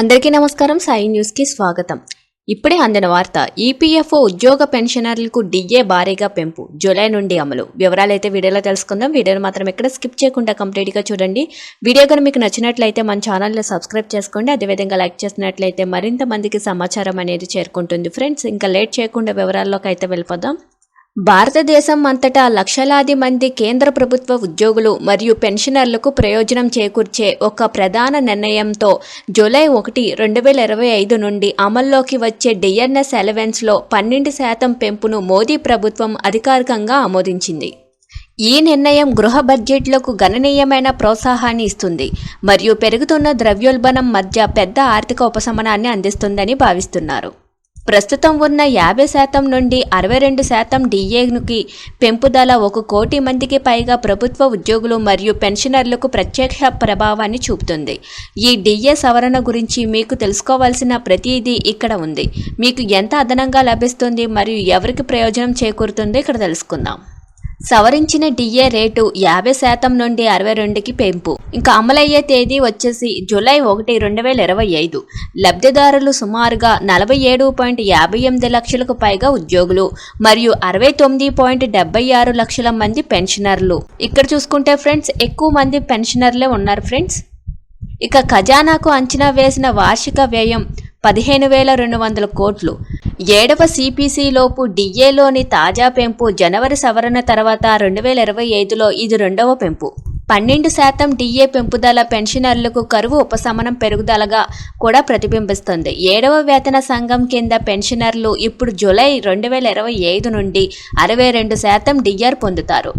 అందరికీ నమస్కారం. సాయి న్యూస్కి స్వాగతం. ఇప్పుడే అందిన వార్త ఈపీఎఫ్ఓ ఉద్యోగ పెన్షనర్లకు డిఏ భారీగా పెంపు జూలై నుండి అమలు. వివరాలైతే వీడియోలో తెలుసుకుందాం. వీడియోని మాత్రం ఎక్కడ స్కిప్ చేయకుండా కంప్లీట్గా చూడండి. వీడియో కనుక మీకు నచ్చినట్లయితే మన ఛానల్ని సబ్స్క్రైబ్ చేసుకోండి. అదేవిధంగా లైక్ చేసినట్లయితే మరింత మందికి సమాచారం అనేది చేరుకుంటుంది. ఫ్రెండ్స్ ఇంకా లేట్ చేయకుండా వివరాల్లోకి అయితే వెళ్ళిపోదాం. భారతదేశం అంతటా లక్షలాది మంది కేంద్ర ప్రభుత్వ ఉద్యోగులు మరియు పెన్షనర్లకు ప్రయోజనం చేకూర్చే ఒక ప్రధాన నిర్ణయంతో జూలై ఒకటి రెండు వేల ఇరవై ఐదు నుండి అమల్లోకి వచ్చే డిఎన్ఎస్ అలవెన్స్లో పన్నెండు శాతం పెంపును మోదీ ప్రభుత్వం అధికారికంగా ఆమోదించింది. ఈ నిర్ణయం గృహ బడ్జెట్లకు గణనీయమైన ప్రోత్సాహాన్ని ఇస్తుంది మరియు పెరుగుతున్న ద్రవ్యోల్బణం మధ్య పెద్ద ఆర్థిక ఉపశమనాన్ని అందిస్తుందని భావిస్తున్నారు. ప్రస్తుతం ఉన్న యాభై శాతం నుండి అరవై రెండు శాతం డిఏకి పెంపుదల ఒక కోటి మందికి పైగా ప్రభుత్వ ఉద్యోగులు మరియు పెన్షనర్లకు ప్రత్యక్ష ప్రభావాన్ని చూపుతుంది. ఈ డిఏ సవరణ గురించి మీకు తెలుసుకోవాల్సిన ప్రతిదీ ఇక్కడ ఉంది. మీకు ఎంత అదనంగా లభిస్తుంది మరియు ఎవరికి ప్రయోజనం చేకూరుతుందో ఇక్కడ తెలుసుకుందాం. సవరించిన డిఏ రేటు యాభై శాతం నుండి అరవై రెండుకి పెంపు. ఇంకా అమలయ్యే తేదీ వచ్చేసి జూలై ఒకటి రెండు వేల ఇరవై ఐదు. లబ్ధిదారులు సుమారుగా నలభై ఏడు పాయింట్ యాభై ఎనిమిది లక్షలకు పైగా ఉద్యోగులు మరియు అరవై తొమ్మిది పాయింట్ డెబ్బై ఆరు లక్షల మంది పెన్షనర్లు. ఇక్కడ చూసుకుంటే ఫ్రెండ్స్ ఎక్కువ మంది పెన్షనర్లే ఉన్నారు ఫ్రెండ్స్. ఇక ఖజానాకు అంచనా వేసిన వార్షిక వ్యయం పదిహేను వేల రెండు వందల కోట్లు. ఏడవ సిపిసిలోపు డిఏలోని తాజా పెంపు జనవరి సవరణ తర్వాత రెండు వేల ఇరవై ఐదులో ఇది రెండవ పెంపు. పన్నెండు శాతం డిఏ పెంపుదల పెన్షనర్లకు కరువు ఉపశమనం పెరుగుదలగా కూడా ప్రతిబింబిస్తుంది. ఏడవ వేతన సంఘం కింద పెన్షనర్లు ఇప్పుడు జూలై రెండు వేల ఇరవై ఐదు నుండి అరవై రెండు శాతం డిఆర్ పొందుతారు.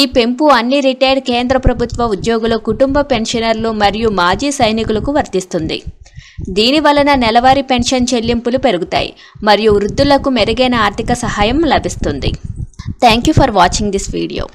ఈ పెంపు అన్ని రిటైర్డ్ కేంద్ర ప్రభుత్వ ఉద్యోగులు కుటుంబ పెన్షనర్లు మరియు మాజీ సైనికులకు వర్తిస్తుంది. దీని వలన నెలవారీ పెన్షన్ చెల్లింపులు పెరుగుతాయి మరియు వృద్ధులకు మెరుగైన ఆర్థిక సహాయం లభిస్తుంది. Thank you for watching this video